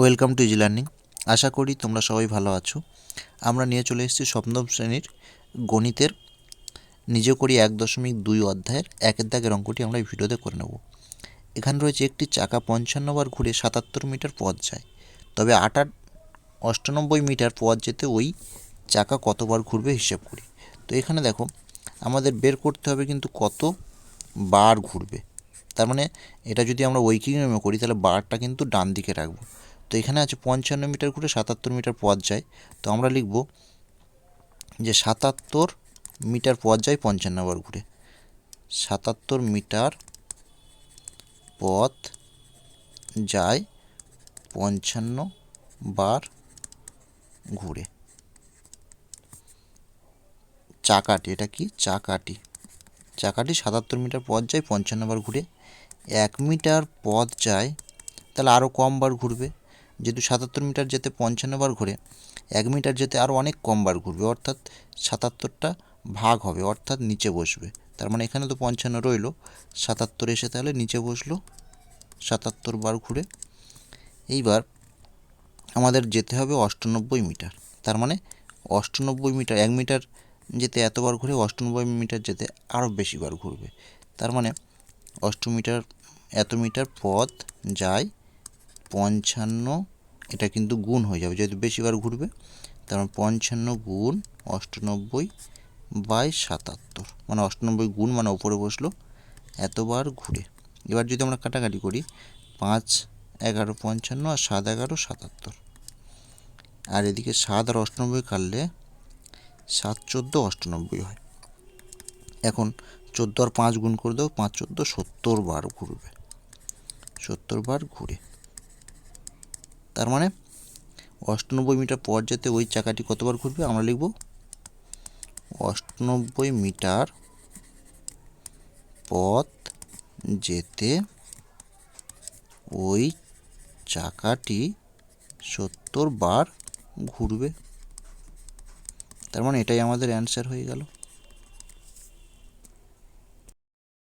Welcome to easy learning. আশা করি তোমরা সবাই ভালো আছো। আমরা নিয়ে চলে এসেছি সপ্তম শ্রেণির গণিতের। নিজে করি এক দশমিক দুই অধ্যায়ের। একের দাগের অঙ্কটি আমরা এই ভিডিওতে করে নেব। এখানে রয়েছে একটি চাকা পঞ্চান্ন বার ঘুরে সাতাত্তর মিটার পথ যায়। তবে আটার অষ্টানব্বই মিটার পথ যেতে ওই চাকা কতবার ঘুরবে হিসেব করি। তো এখানে দেখো, আমাদের বের করতে হবে কিন্তু কত বার ঘুরবে। তার মানে এটা যদি আমরা ঐকিক নিয়মে করি, তাহলে বারটা কিন্তু ডান দিকে রাখব। তো এখানে আছে পঞ্চান্ন মিটার ঘুরে সাতাত্তর মিটার পথ যায়। তো আমরা লিখব যে সাতাত্তর মিটার পথ যায় পঞ্চান্ন বার ঘুরে। সাতাত্তর মিটার পথ যায় পঞ্চান্ন বার ঘুরে। চাকাটি, এটা কি? চাকাটি। চাকাটি সাতাত্তর মিটার পথ যায় পঞ্চান্ন বার ঘুরে। এক মিটার পথ যায়, তাহলে আরও কম বার ঘুরবে। যেহেতু সাতাত্তর মিটার যেতে পঞ্চান্ন বার ঘুরে, এক মিটার যেতে আরও অনেক কম বার ঘুরবে, অর্থাৎ সাতাত্তরটা ভাগ হবে, অর্থাৎ নিচে বসবে। তার মানে এখানে তো পঞ্চান্ন রইল, সাতাত্তর এসে তাহলে নিচে বসল, সাতাত্তর বার ঘুরে। এইবার আমাদের যেতে হবে অষ্টানব্বই মিটার, তার মানে অষ্টানব্বই মিটার, এক মিটার যেতে এতবার ঘুরে, অষ্টানব্বই মিটার যেতে আরও বেশি বার ঘুরবে। তার মানে অষ্ট মিটার এত মিটার পথ যায় পঞ্চান্ন এটা কিন্তু গুণ হয়ে যাবে। যেহেতু বেশিবার ঘুরবে, তার মানে পঞ্চান্ন গুণ অষ্টানব্বই বাই সাতাত্তর। মানে অষ্টানব্বই গুণ মানে ওপরে বসল এতবার ঘুরে। এবার যদি আমরা কাটাকাটি করি, পাঁচ, এগারো, পঞ্চান্ন আর সাত, এগারো, সাতাত্তর। আর এদিকে সাত আর অষ্টানব্বই কাটলে সাত, চোদ্দ, অষ্টানব্বই হয়। এখন চোদ্দ আর পাঁচ গুণ করে দেবো পাঁচ, চোদ্দ, সত্তর বার ঘুরবে। সত্তর বার ঘুরে। তার মানে অষ্টানব্বই মিটার পর যেতে ওই চাকাটি কতবার ঘুরবে আমরা লিখব অষ্টানব্বই মিটার পথ যেতে ওই চাকাটি সত্তর বার ঘুরবে। তার মানে এটাই আমাদের অ্যান্সার হয়ে গেল।